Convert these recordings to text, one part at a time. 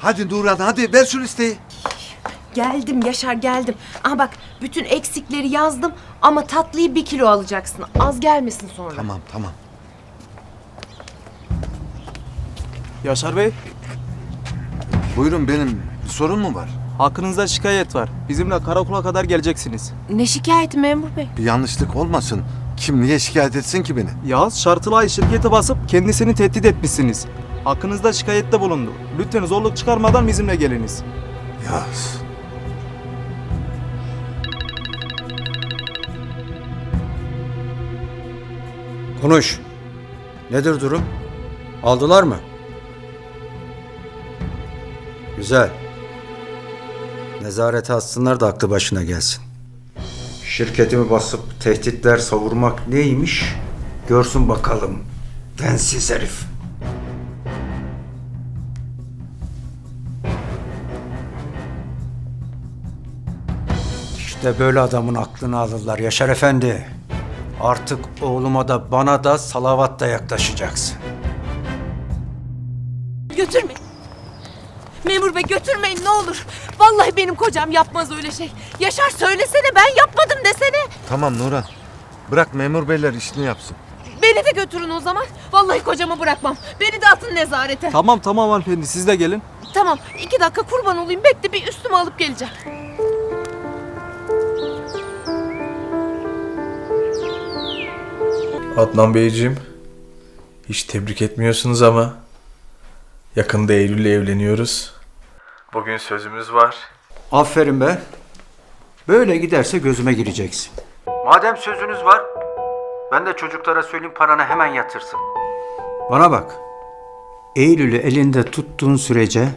Hadi Nurhan hadi ver şu listeyi. Geldim Yaşar geldim. Aha bak bütün eksikleri yazdım ama tatlıyı bir kilo alacaksın. Az gelmesin sonra. Tamam tamam. Yaşar Bey, Buyurun benim bir sorun mu var? hakkınızda şikayet var. Bizimle karakola kadar geleceksiniz. Ne şikayeti memur bey? Bir yanlışlık olmasın. Kim niye şikayet etsin ki beni? Yağız Şartılay şirkete basıp kendisini tehdit etmişsiniz. Hakkınızda şikayette bulundu. Lütfen zorluk çıkarmadan bizimle geliniz. Yaz. Konuş. Nedir durum? Aldılar mı? Güzel. Nezarete alsınlar da aklı başına gelsin. Şirketimi basıp tehditler savurmak neymiş? Görsün bakalım. Densiz herif. İşte böyle adamın aklını alırlar Yaşar Efendi. Artık oğluma da bana da salavatla yaklaşacaksın. Götürmeyin. Memur bey götürmeyin ne olur. Vallahi benim kocam yapmaz öyle şey. Yaşar söylesene ben yapmadım desene. Tamam Nurhan. Bırak memur beyler işini yapsın. Beni de götürün o zaman. Vallahi kocamı bırakmam. Beni de atın nezarete. Tamam tamam hanımefendi siz de gelin. Tamam iki dakika kurban olayım. Bekle bir üstümü alıp geleceğim. Adnan Beyciğim, hiç tebrik etmiyorsunuz ama yakında Eylül'le evleniyoruz. Bugün sözümüz var. Aferin be. Böyle giderse gözüme gireceksin. Madem sözünüz var, ben de çocuklara söyleyeyim paranı hemen yatırsın. Bana bak. Eylül'ü elinde tuttuğun sürece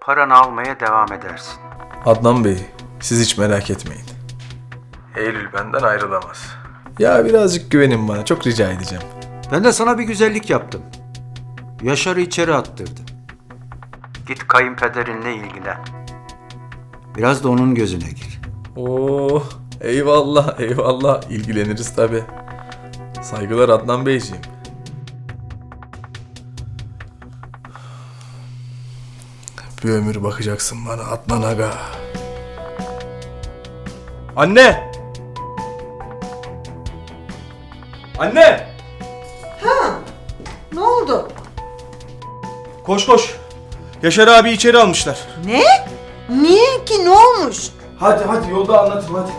paranı almaya devam edersin. Adnan Bey, siz hiç merak etmeyin. Eylül benden ayrılamaz. Ya birazcık güvenin bana, çok rica edeceğim. Ben de sana bir güzellik yaptım. Yaşar'ı içeri attırdım. Git kayınpederinle ilgilen. Biraz da onun gözüne gir. Oo, eyvallah, eyvallah. İlgileniriz tabi. Saygılar Adnan Beyciğim. Bir ömür bakacaksın bana Adnan Aga. Anne! Anne! Ne oldu? Koş koş. Yaşar abi içeri almışlar. Ne? Niye ki ne olmuş? Hadi hadi yolda anlatırım hadi.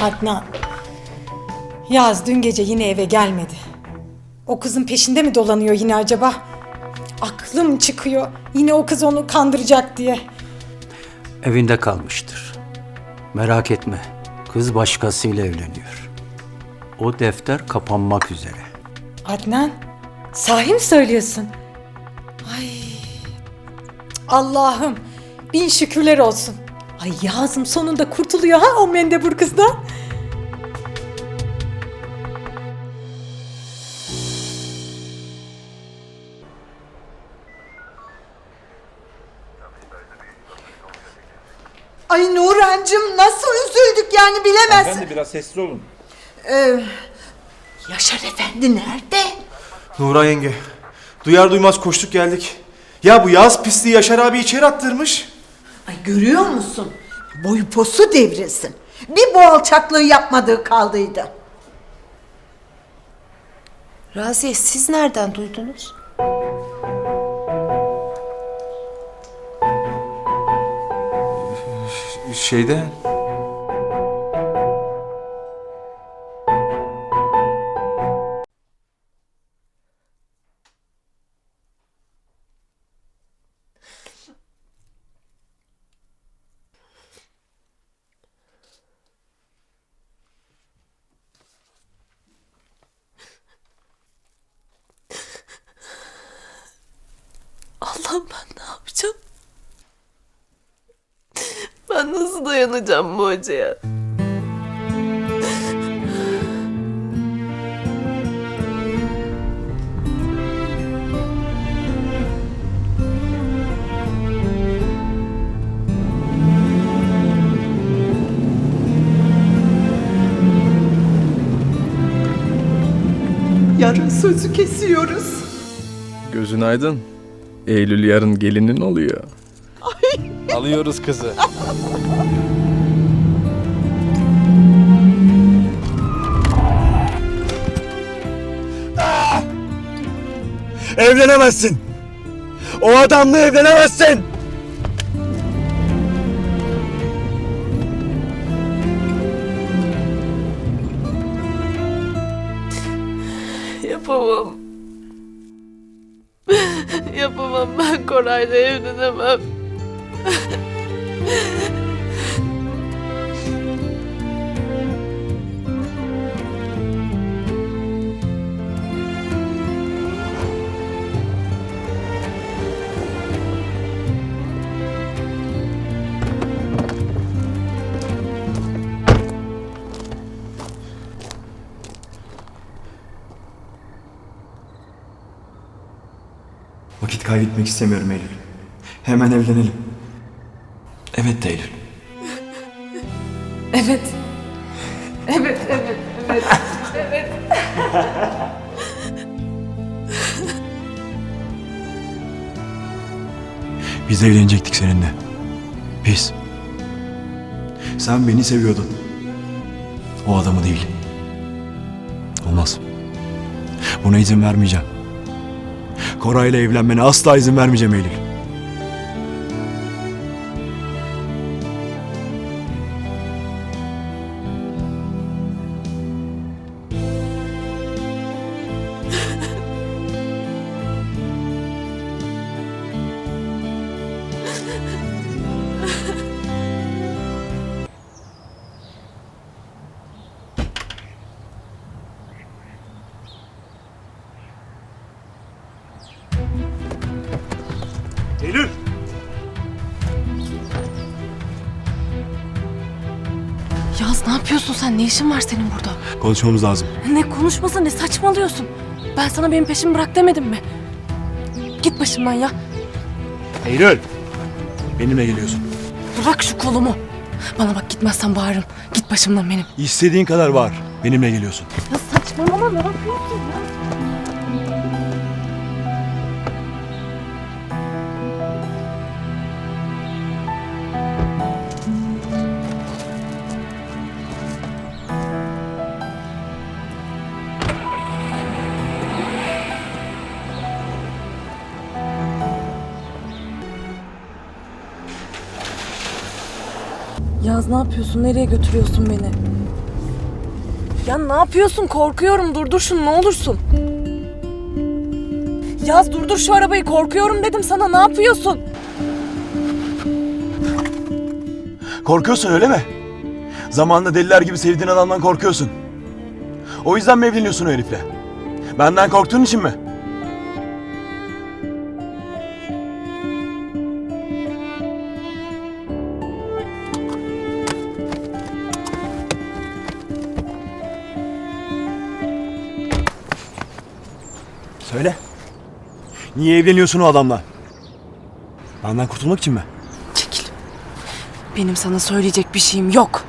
Adnan. Yaz dün gece yine eve gelmedi. O kızın peşinde mi dolanıyor yine acaba? Aklım çıkıyor. Yine o kız onu kandıracak diye. Evinde kalmıştır. Merak etme. Kız başkasıyla evleniyor. O defter kapanmak üzere. Adnan, sahi mi söylüyorsun? Ay. Allah'ım, bin şükürler olsun. Ay Yazım sonunda kurtuluyor ha o mendebur kızdan. Ay Nurhancığım nasıl üzüldük yani bilemezsin. Efendi biraz sessiz olun. Ee, Yaşar Efendi nerede? Nura yenge. Duyar duymaz koştuk geldik. Ya bu yaz pisliği Yaşar abi içeri attırmış. Ay görüyor musun? Boyu posu devrilsin. Bir bu alçaklığı yapmadığı kaldıydı. Raziye siz nereden duydunuz? Şeyden. Allah'ım ben ne yapacağım? Ben nasıl dayanacağım bu acıya? yarın sözü kesiyoruz. Gözün aydın. Eylül yarın gelinin oluyor. Alıyoruz kızı. Evlenemezsin. O adamla evlenemezsin. Yapamam. Yapamam ben Koray'la evlenemem. Vakit kaybetmek istemiyorum Eylül. Hemen evlenelim. Evet Eylül. Evet. Evet, evet, evet. Biz evlenecektik seninle. Biz. Sen beni seviyordun. O adamı değil. Olmaz. Buna izin vermeyeceğim. Koray'la evlenmene asla izin vermeyeceğim. Eylül! İşin var senin burada? Konuşmamız lazım. Ne konuşması ne saçmalıyorsun? Ben sana benim peşimi bırak demedim mi? Git başımdan ya. Eylül! Benimle geliyorsun. Bırak şu kolumu. Bana bak gitmezsen bağırırım. Git başımdan benim. İstediğin kadar var. Benimle geliyorsun. Ya saçmalama ne yapıyorsun Yaz ne yapıyorsun? Nereye götürüyorsun beni? Ya ne yapıyorsun? Korkuyorum. Durdur şunu ne olursun. Yaz durdur şu arabayı. Korkuyorum dedim sana. Ne yapıyorsun? Korkuyorsun öyle mi? Zamanında deliler gibi sevdiğin adamdan korkuyorsun. O yüzden mi evleniyorsun o herifle? Benden korktuğun için mi? Niye evleniyorsun o adamla? Benden kurtulmak için mi? Çekil. Benim sana söyleyecek bir şeyim yok.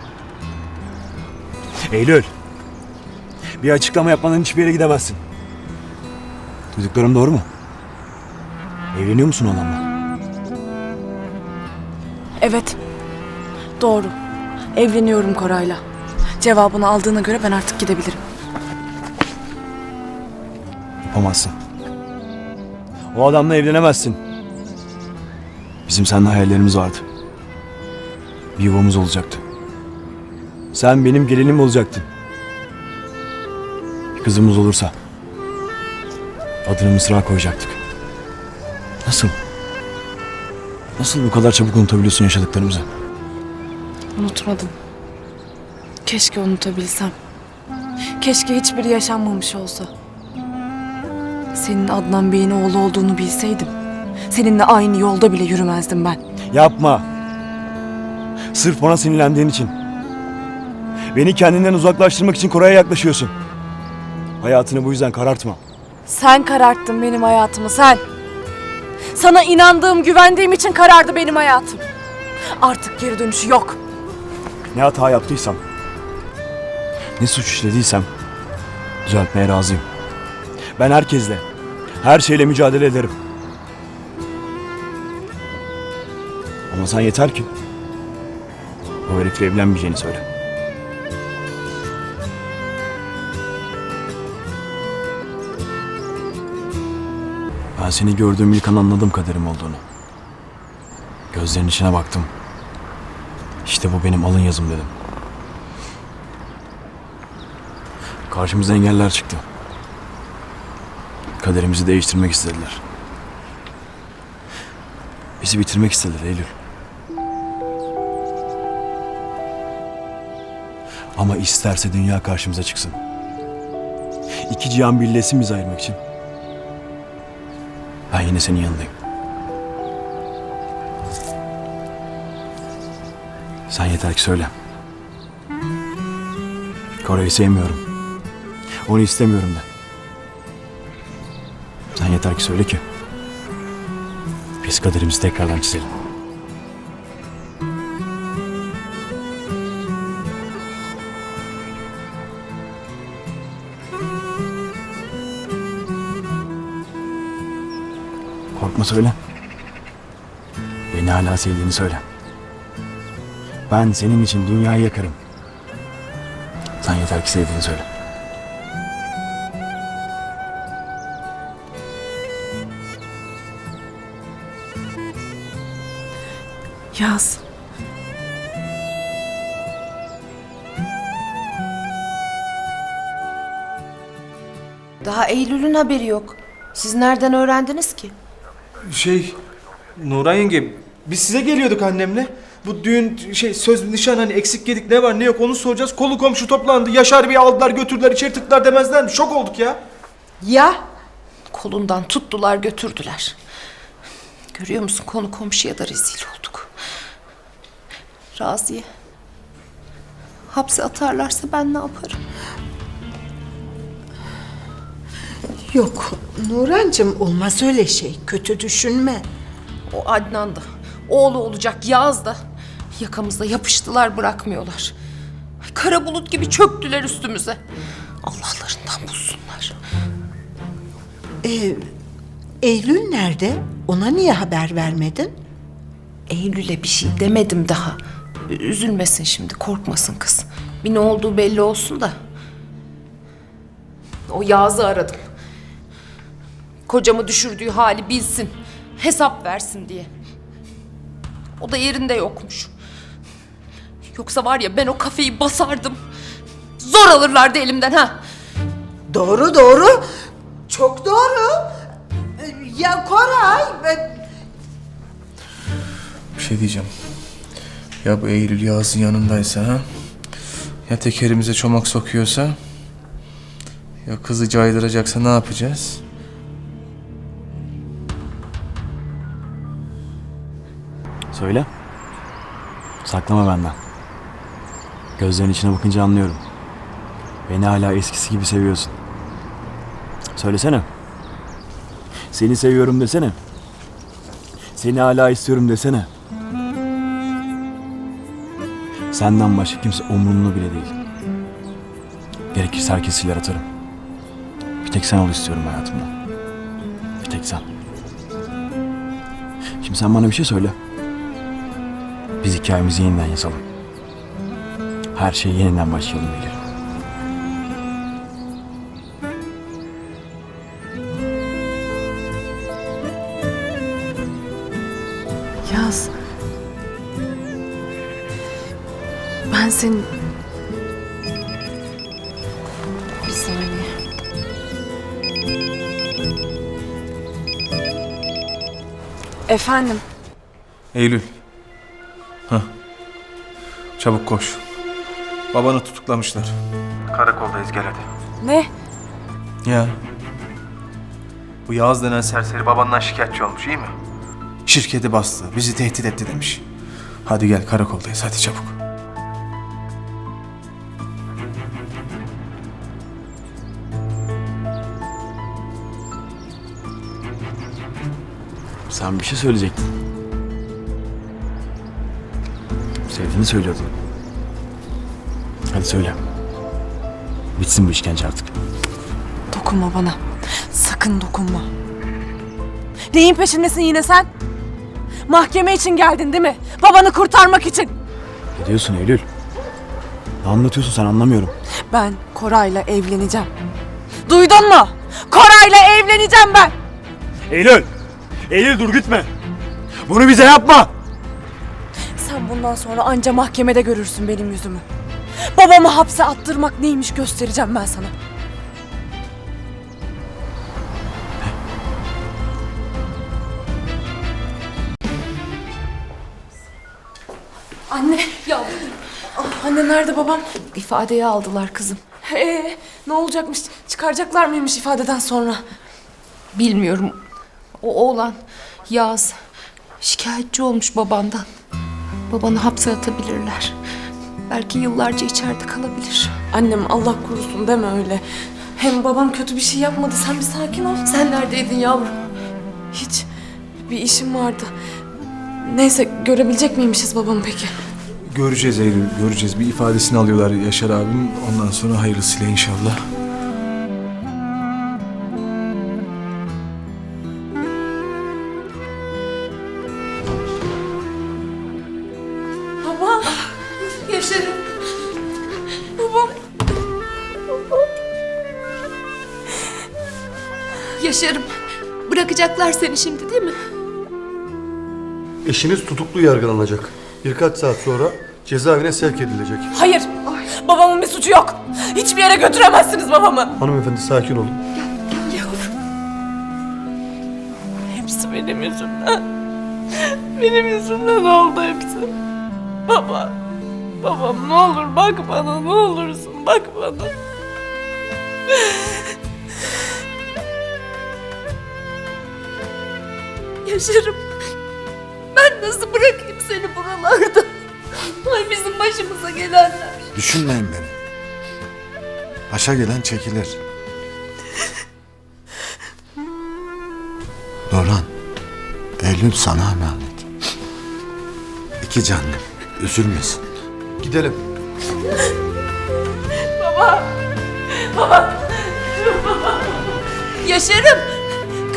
Eylül. Bir açıklama yapmadan hiçbir yere gidemezsin. Duyduklarım doğru mu? Evleniyor musun o adamla? Evet. Doğru. Evleniyorum Koray'la. Cevabını aldığına göre ben artık gidebilirim. Yapamazsın. O adamla evlenemezsin. Bizim seninle hayallerimiz vardı. Bir yuvamız olacaktı. Sen benim gelinim olacaktın. Bir kızımız olursa adını Mısra koyacaktık. Nasıl? Nasıl bu kadar çabuk unutabiliyorsun yaşadıklarımızı? Unutmadım. Keşke unutabilsem. Keşke hiçbiri yaşanmamış olsa. Senin Adnan Bey'in oğlu olduğunu bilseydim. Seninle aynı yolda bile yürümezdim ben. Yapma. Sırf bana sinirlendiğin için. Beni kendinden uzaklaştırmak için Koray'a yaklaşıyorsun. Hayatını bu yüzden karartma. Sen kararttın benim hayatımı sen. Sana inandığım, güvendiğim için karardı benim hayatım. Artık geri dönüşü yok. Ne hata yaptıysam, ne suç işlediysem düzeltmeye razıyım. Ben herkesle, her şeyle mücadele ederim. Ama sen yeter ki o herifle evlenmeyeceğini söyle. Ben seni gördüğüm ilk an anladım kaderim olduğunu. Gözlerinin içine baktım. İşte bu benim alın yazım dedim. Karşımıza engeller çıktı. Kaderimizi değiştirmek istediler. Bizi bitirmek istediler Eylül. Ama isterse dünya karşımıza çıksın. İki cihan birleşsin bizi ayırmak için. Ben yine senin yanındayım. Sen yeter ki söyle. Kore'yi sevmiyorum. Onu istemiyorum de. Yeter ki söyle ki. Biz kaderimizi tekrardan çizelim. Korkma söyle. Beni hala sevdiğini söyle. Ben senin için dünyayı yakarım. Sen yeter ki sevdiğini söyle. Yaz. Daha Eylül'ün haberi yok. Siz nereden öğrendiniz ki? Şey Nuran yenge biz size geliyorduk annemle. Bu düğün şey söz nişan hani eksik yedik ne var ne yok onu soracağız. Kolu komşu toplandı. Yaşar Bey'i aldılar götürdüler içeri tıktılar demezler mi? Şok olduk ya. Ya Kolundan tuttular götürdüler. Görüyor musun konu komşuya da rezil olduk. Raziye. Hapse atarlarsa ben ne yaparım? yok Nurancığım olmaz öyle şey. Kötü düşünme. O Adnan da, oğlu olacak Yağız da yakamıza yapıştılar bırakmıyorlar. Ay, Kara bulut gibi çöktüler üstümüze. Allah'larından bulsunlar. Ee, Eylül nerede? Ona niye haber vermedin? Eylül'e bir şey demedim daha. Üzülmesin şimdi, korkmasın kız. Bir ne olduğu belli olsun da. O Yağız'ı aradım. Kocamı düşürdüğü hali bilsin. Hesap versin diye. O da yerinde yokmuş. Yoksa var ya ben o kafeyi basardım. Zor alırlardı elimden ha. Doğru doğru. Çok doğru. Ya Koray ben- Bir şey diyeceğim. Ya bu Eylül Yağız'ın yanındaysa ha? Ya tekerimize çomak sokuyorsa? Ya kızı caydıracaksa ne yapacağız? Söyle. Saklama benden. Gözlerin içine bakınca anlıyorum. Beni hala eskisi gibi seviyorsun. Söylesene. Seni seviyorum desene. Seni hala istiyorum desene. Senden başka kimse umurumda bile değil. Gerekirse herkes siler atarım. Bir tek sen ol istiyorum hayatımda. Bir tek sen. Şimdi sen bana bir şey söyle. Biz hikayemizi yeniden yazalım. Her şeyi yeniden başlayalım Eylül. Senin... Bir saniye. Efendim? Eylül. Hah. Çabuk koş. Babanı tutuklamışlar. Karakoldayız gel hadi. Ne? Ya. Bu Yağız denen serseri babandan şikayetçi olmuş iyi mi? Şirketi bastı, bizi tehdit etti demiş. Hadi gel karakoldayız hadi çabuk. Sen bir şey söyleyecektin. Sevdiğini söylüyordun. Hadi söyle. Bitsin bu işkence artık. Dokunma bana. Sakın dokunma. Neyin peşindesin yine sen? Mahkeme için geldin değil mi? Babanı kurtarmak için. Ne diyorsun Eylül? Ne anlatıyorsun sen anlamıyorum. Ben Koray'la evleneceğim. Duydun mu? Koray'la evleneceğim ben. Eylül! Eylül dur gitme! Bunu bize yapma! Sen bundan sonra anca mahkemede görürsün benim yüzümü. Babamı hapse attırmak neymiş göstereceğim ben sana. Anne, Ya ah, anne nerede babam? ifadeyi aldılar kızım. Ee, ne olacakmış? Çıkaracaklar mıymış ifadeden sonra? Bilmiyorum. O oğlan Yaz şikayetçi olmuş babandan. Babanı hapse atabilirler. Belki yıllarca içeride kalabilir. Annem Allah korusun deme öyle. Hem babam kötü bir şey yapmadı. Sen bir sakin ol. Sen neredeydin yavrum? Hiç bir işim vardı. Neyse görebilecek miymişiz babamı peki? Göreceğiz Eylül, göreceğiz. Bir ifadesini alıyorlar Yaşar abim. Ondan sonra hayırlısıyla inşallah. Yaşarım. Bırakacaklar seni şimdi değil mi? Eşiniz tutuklu yargılanacak. Birkaç saat sonra cezaevine sevk edilecek. Hayır. Babamın bir suçu yok. Hiçbir yere götüremezsiniz babamı. Hanımefendi sakin olun. Hepsi benim yüzümden. Benim yüzümden oldu hepsi. Baba. Babam ne olur bak bana ne olursun bak bana. Yaşarım. Ben nasıl bırakayım seni buralarda? Ay bizim başımıza gelenler. Düşünmeyin beni. Başa gelen çekilir. Nurhan, Eylül sana emanet. İki canlı, üzülmesin. Gidelim. Yaşarım.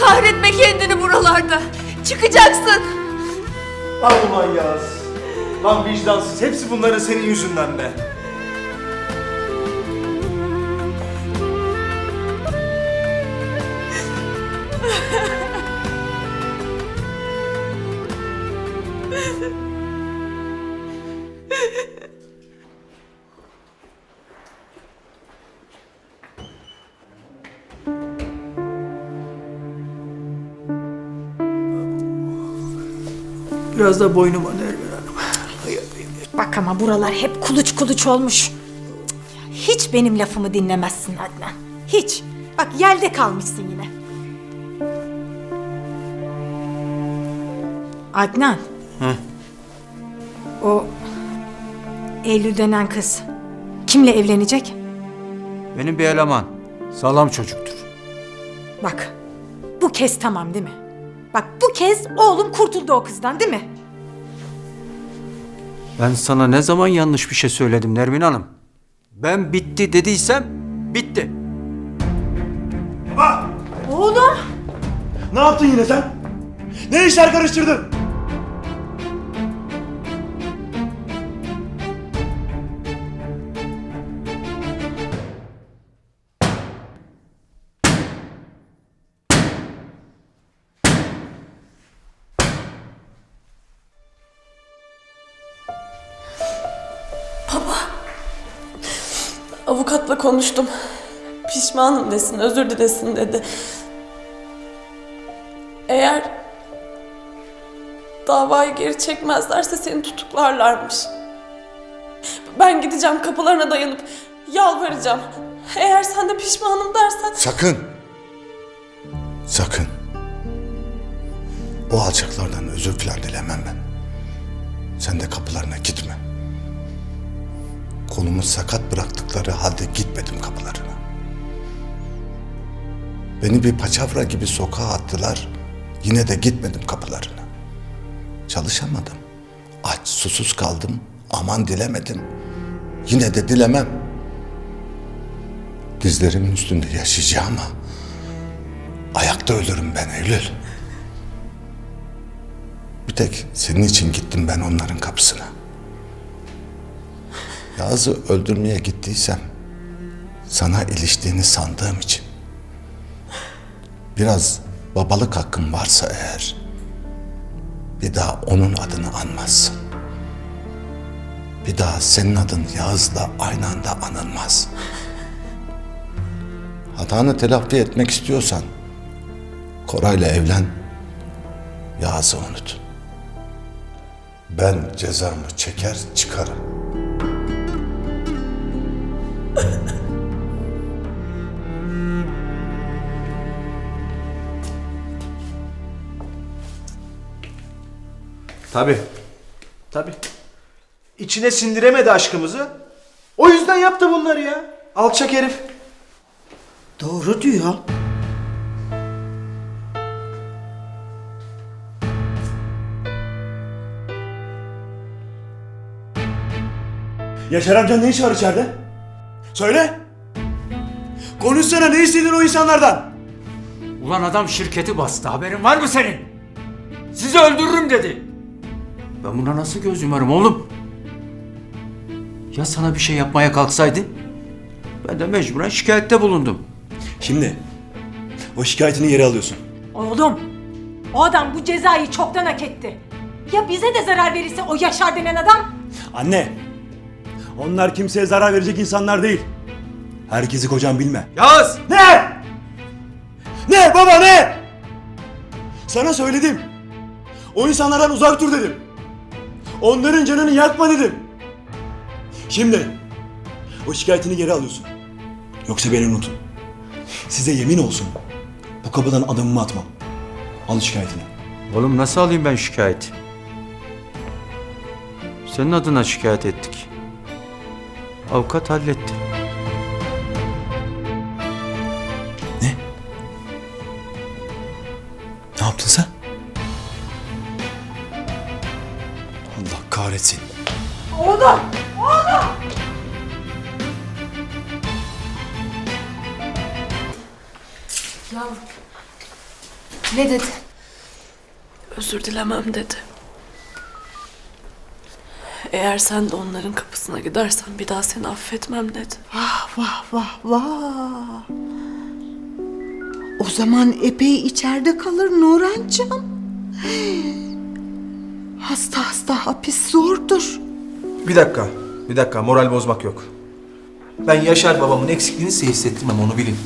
Kahretme kendini buralarda. Çıkacaksın. Lan ulan Yaz. Lan vicdansız. Hepsi bunların senin yüzünden be. Biraz da boynuma Nermin Hanım. Bak ama buralar hep kuluç kuluç olmuş. Cık, Hiç benim lafımı dinlemezsin Adnan. Hiç. Bak yelde kalmışsın yine. Adnan. O Eylül denen kız kimle evlenecek? Benim bir eleman. Sağlam çocuktur. Bak bu kez tamam değil mi? Bak bu kez oğlum kurtuldu o kızdan değil mi? Ben sana ne zaman yanlış bir şey söyledim Nermin Hanım? Ben bitti dediysem bitti. Oğlum. Ne yaptın yine sen? Ne işler karıştırdın? Avukatla konuştum. Pişmanım desin, özür dilesin dedi. Eğer davayı geri çekmezlerse seni tutuklarlarmış. Ben gideceğim kapılarına dayanıp yalvaracağım. Eğer sen de pişmanım dersen Sakın. Sakın. O alçaklardan özür filan dilemem ben. Sen de kapılarına gitme. Kolumu sakat bıraktıkları halde gitmedim kapılarına. Beni bir paçavra gibi sokağa attılar. Yine de gitmedim kapılarına. Çalışamadım. Aç susuz kaldım. Aman dilemedim. Yine de dilemem. Dizlerimin üstünde yaşayacağım ama Sokakta ölürüm ben Eylül. Bir tek senin için gittim ben onların kapısına. Yağız'ı öldürmeye gittiysem sana iliştiğini sandığım için. Biraz babalık hakkım varsa eğer bir daha onun adını anmazsın. Bir daha senin adın Yağız'la aynı anda anılmaz. Hatanı telafi etmek istiyorsan Koray'la evlen, Yağız'ı unut. Ben cezamı çeker çıkarım. Tabi. Tabi. İçine sindiremedi aşkımızı. O yüzden yaptı bunları ya. Alçak herif. Doğru diyor. Yaşar amca ne iş var içeride? Söyle. Konuşsana ne istedin o insanlardan? Ulan adam şirketi bastı. Haberin var mı senin? Sizi öldürürüm dedi. Ben buna nasıl göz yumarım oğlum? Ya sana bir şey yapmaya kalksaydı? Ben de mecburen şikayette bulundum. Şimdi o şikayetini geri alıyorsun. Oğlum, o adam bu cezayı çoktan hak etti. Ya bize de zarar verirse o Yaşar denen adam? Anne, onlar kimseye zarar verecek insanlar değil. Herkesi kocan bilme. Yağız! Ne? Ne baba ne? Sana söyledim. O insanlardan uzak dur dedim. Onların canını yakma dedim. Şimdi o şikayetini geri alıyorsun. Yoksa beni unutun. Size yemin olsun. Bu kapıdan adımımı atmam. Al şikayetini. Oğlum nasıl alayım ben şikayeti? Senin adına şikayet ettik. Avukat halletti. Ne yaptın sen? Allah kahretsin. Oğlum! Ne dedi? Özür dilemem dedi. Eğer sen de onların kapısına gidersen bir daha seni affetmem dedi. Vah vah vah vah. O zaman epey içeride kalır Nurhancığım. Hasta hasta hapis zordur. Bir dakika. Bir dakika. Moral bozmak yok. Ben Yaşar babamın eksikliğini size hissettim ama onu bilin.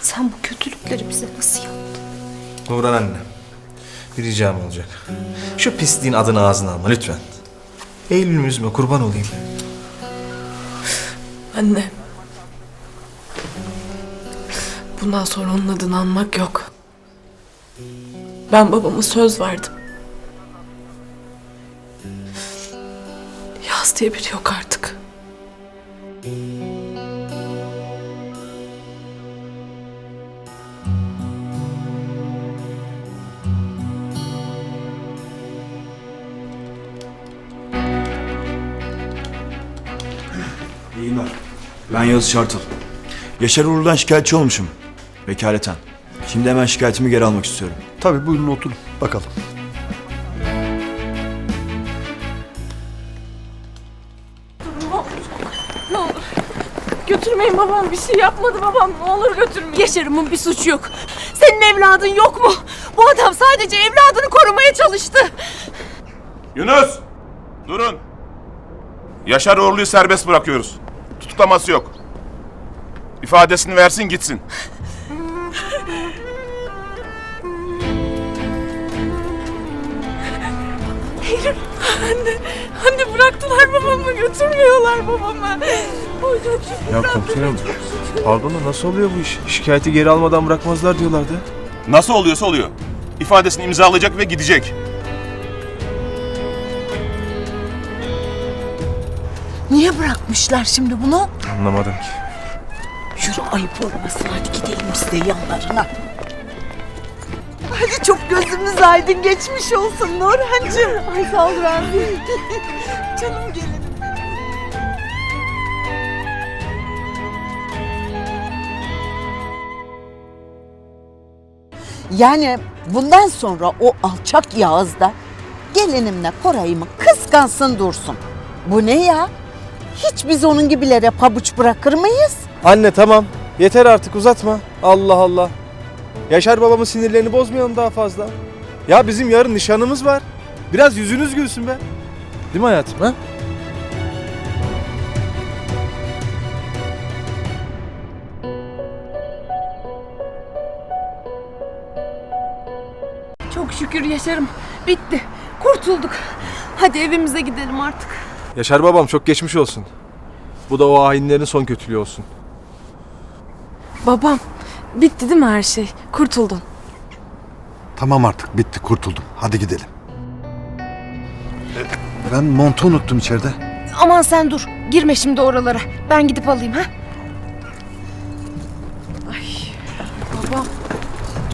Sen bu kötülükleri bize nasıl yaptın? Nurhan anne. Bir ricam olacak. Şu pisliğin adını ağzına alma lütfen. Eylül'ümü üzme kurban olayım. Anne. Bundan sonra onun adını anmak yok. Ben babama söz verdim. Yaz diye biri yok artık. Ben Yağız Çartıl. Yaşar Uğur'dan şikayetçi olmuşum. Vekaleten. Şimdi hemen şikayetimi geri almak istiyorum. Tabii buyurun oturun bakalım. Ne olur. Götürmeyin babam bir şey yapmadı babam ne olur götürmeyin. Yaşar'ımın bir suçu yok. Senin evladın yok mu? Bu adam sadece evladını korumaya çalıştı. Yunus! Durun! Yaşar Uğurlu'yu serbest bırakıyoruz. Tutuklaması yok. İfadesini versin gitsin. Anne bıraktılar babamı götürmüyorlar babamı. Oy, Ya komiserim pardon da nasıl oluyor bu iş? Şikayeti geri almadan bırakmazlar diyorlardı. Nasıl oluyorsa oluyor. İfadesini imzalayacak ve gidecek. Niye bırakmışlar şimdi bunu? Anlamadım ki. Yürü ayıp olmasın hadi gidelim biz de yanlarına. Hadi çok gözümüz aydın geçmiş olsun Nurhancığım. Ay sağ ol Canım gelin. Yani bundan sonra o alçak Yağız da gelinimle Koray'ımı kıskansın dursun. Bu ne ya? Hiç biz onun gibilere pabuç bırakır mıyız? Anne tamam. Yeter artık uzatma. Allah Allah. Yaşar babamın sinirlerini bozmayalım daha fazla. Ya bizim yarın nişanımız var. Biraz yüzünüz gülsün be. Değil mi hayatım ha? Çok şükür Yaşar'ım. Bitti. Kurtulduk. Hadi evimize gidelim artık. Yaşar babam çok geçmiş olsun. Bu da o hainlerin son kötülüğü olsun. Babam bitti değil mi her şey? Kurtuldun. Tamam artık bitti kurtuldum. Hadi gidelim. Ben montu unuttum içeride. Aman sen dur. Girme şimdi oralara. Ben gidip alayım ha. Baba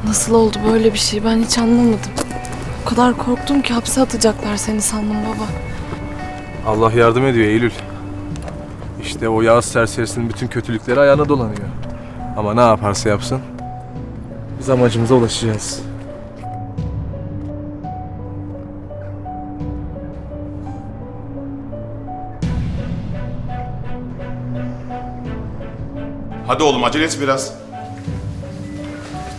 nasıl oldu böyle bir şey ben hiç anlamadım. O kadar korktum ki hapse atacaklar seni sandım baba. Allah yardım ediyor Eylül. İşte o Yağız serserisinin bütün kötülükleri ayağına dolanıyor. Ama ne yaparsa yapsın biz amacımıza ulaşacağız. Hadi oğlum acele et biraz.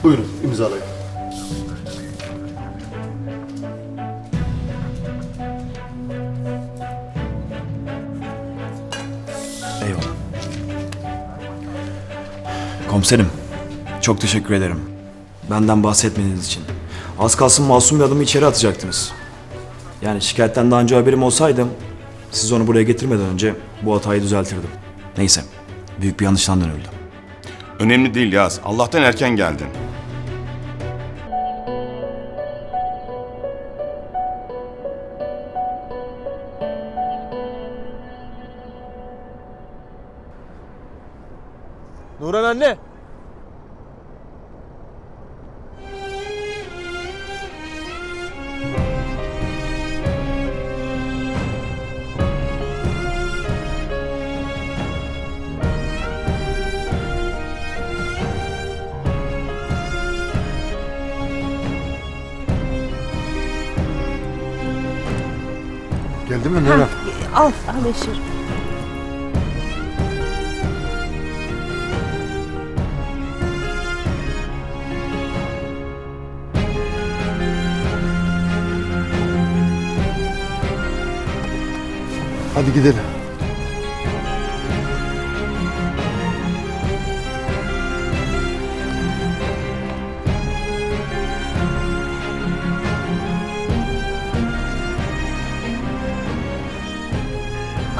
Buyurun imzalayın. Komiserim, çok teşekkür ederim. Benden bahsetmediğiniz için. Az kalsın masum bir adamı içeri atacaktınız. Yani şikayetten daha önce haberim olsaydı, siz onu buraya getirmeden önce bu hatayı düzeltirdim. Neyse, büyük bir yanlıştan dönüldü. Önemli değil Yaz. Allah'tan erken geldin. Nuran anne. Geldi mi Nurhan? Al, al Beşir. Hadi gidelim.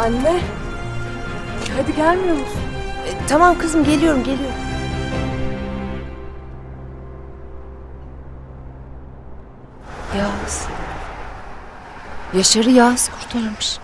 Anne hadi gelmiyor musun? Tamam kızım geliyorum geliyorum. Yağız. Yaşar'ı Yağız kurtarmış.